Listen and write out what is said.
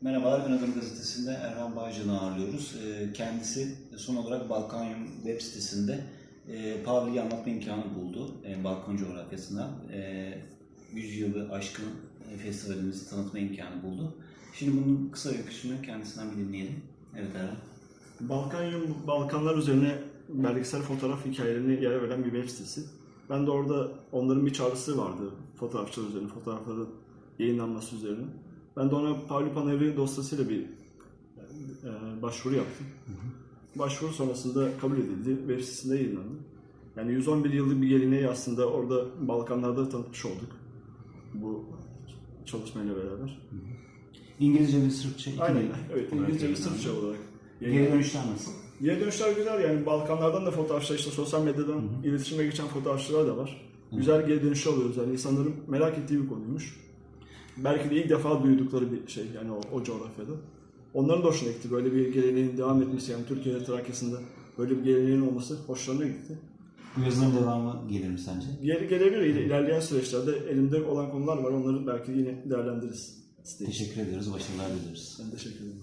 Merhabalar, Ön Adım Gazetesi'nde Erhan Bağcan'ı ağırlıyoruz. Ee, Kendisi son olarak Balkanyum web sitesinde e, Pavli'yi anlatma imkanı buldu e, Balkan coğrafyasına. E, 100 yılı aşkın festivalimizi tanıtma imkanı buldu. Şimdi bunun kısa öyküsünü kendisinden bir dinleyelim. Evet Erhan. Balkanyum, Balkanlar üzerine belgesel fotoğraf hikayelerini yer veren bir web sitesi. Ben de orada onların bir çağrısı vardı fotoğrafçılar üzerine, fotoğrafların yayınlanması üzerine. Ben de ona Pavli Panevri dosyasıyla bir e, başvuru yaptım. Başvuru sonrasında kabul edildi, web sitesinde yayınlandı. Yani 111 yıllık bir geleneği aslında orada Balkanlarda tanıtmış olduk bu çalışmayla beraber. İngilizce ve Sırpça Aynen, evet İngilizce ve. Sırpça olarak. Geri dönüşler nasıl? Geri dönüşler güzel yani Balkanlardan da fotoğrafçılar işte sosyal medyadan iletişime geçen fotoğrafçılar da var. Güzel geri dönüşler alıyoruz yani insanların merak ettiği bir konuymuş. Belki de ilk defa duydukları bir şey yani o, o coğrafyada. Onların da hoşuna gitti böyle bir geleneğin devam etmesi yani Türkiye'de Trakya'sında böyle bir geleneğin olması hoşlarına gitti. Bu yazının devamı gelir mi sence? Geri gelebilir İle- ilerleyen süreçlerde elimde olan konular var onları belki yine değerlendiririz. Teşekkür ediyoruz, başarılar diliyoruz. Ben teşekkür ederim.